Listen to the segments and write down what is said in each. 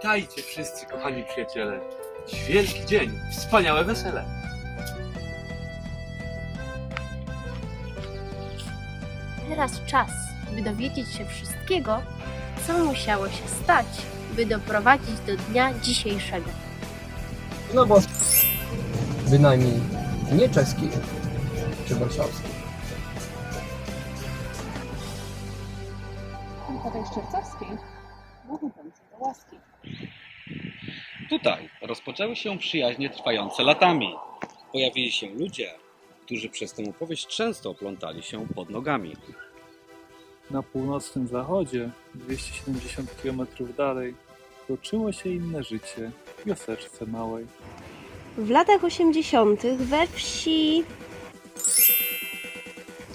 Witajcie wszyscy, kochani przyjaciele. Dziś wielki dzień, wspaniałe wesele. Teraz czas, by dowiedzieć się wszystkiego, co musiało się stać, by doprowadzić do dnia dzisiejszego. No bo bynajmniej nie czeski czy warszawski. Tutaj Szczercowskiej mówiący do łaski. Tutaj rozpoczęły się przyjaźnie trwające latami. Pojawili się ludzie, którzy przez tę opowieść często plątali się pod nogami. Na północnym zachodzie, 270 km dalej, toczyło się inne życie w wioseczce małej. W latach 80. we wsi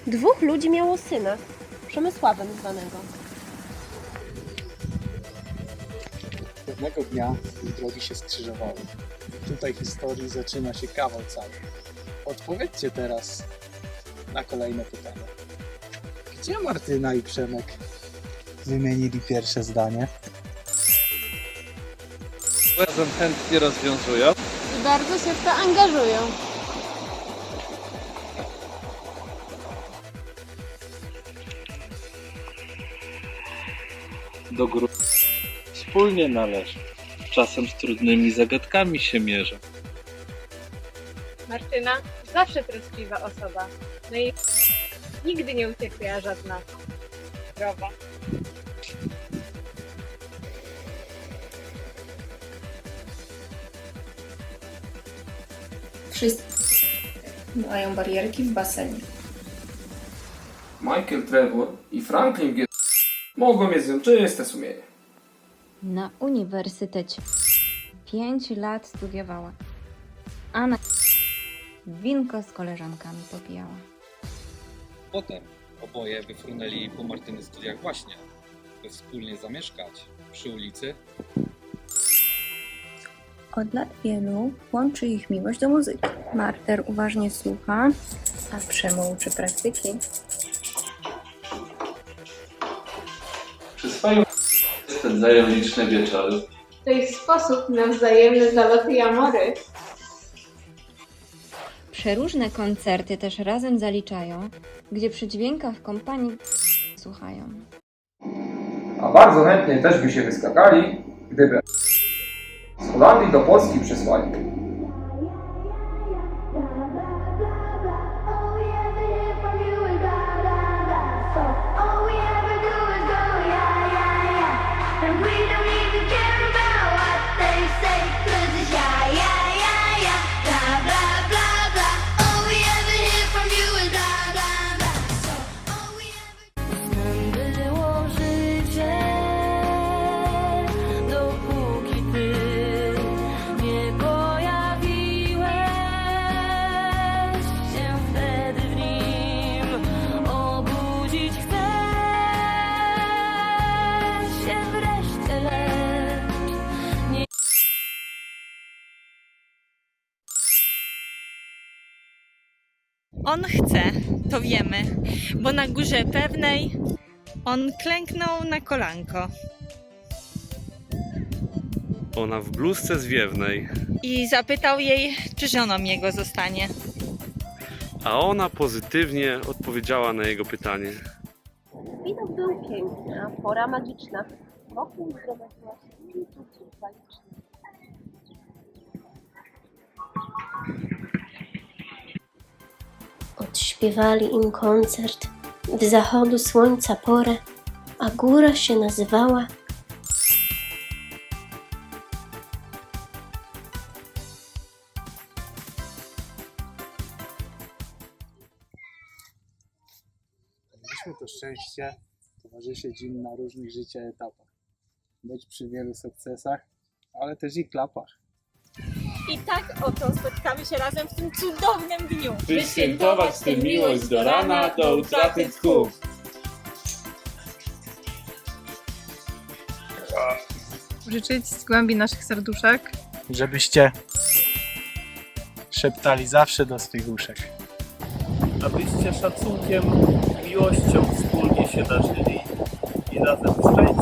dwóch ludzi miało syna, Przemysławem zwanego. Pewnego dnia ich drogi się skrzyżowały. Tutaj historii zaczyna się kawał cały. Odpowiedzcie teraz na kolejne pytanie. Gdzie Martyna i Przemek wymienili pierwsze zdanie? Razem chętnie rozwiązują. I bardzo się w to angażują. Do grupy wspólnie należą. Czasem z trudnymi zagadkami się mierzą. Martyna zawsze troskliwa osoba. No i nigdy nie ucierpiała żadna krowa. Wszyscy mają barierki w basenie. Michael Trevor i Franklin G. mogą mieć z nią czyste sumienie. Na uniwersytecie 5 lat studiowała, a na winko z koleżankami popijała. Potem oboje wyfrunęli po Martyny studiach właśnie, by wspólnie zamieszkać przy ulicy Od lat wielu łączy ich miłość do muzyki. Marter uważnie słucha, a Przemo uczy praktyki. Spędzają liczne wieczory. To ich sposób na wzajemne zaloty i amory. Przeróżne koncerty też razem zaliczają, gdzie przy dźwiękach kompanii słuchają. A bardzo chętnie też by się wyskakali, gdyby z Holandii do Polski przysłali. On chce, to wiemy, bo na górze pewnej on klęknął na kolanko Ona w bluzce zwiewnej, i zapytał jej, czy żoną jego zostanie. a ona pozytywnie odpowiedziała na jego pytanie. Widok był piękny, a pora magiczna. Wokół zgromadziła się multitude bajeczna. Odśpiewali im koncert w zachodu słońca porę, a góra się nazywała Mieliśmy to szczęście towarzyszyć im na różnych życia etapach. Być przy wielu sukcesach, ale też i klapach. I tak oto spotkamy się razem w tym cudownym dniu. By świętować tę miłość do rana, do utraty tchu. Życzyć z głębi naszych serduszek Żebyście szeptali zawsze do swych uszek. Abyście szacunkiem, miłością wspólnie się darzyli i razem szczęść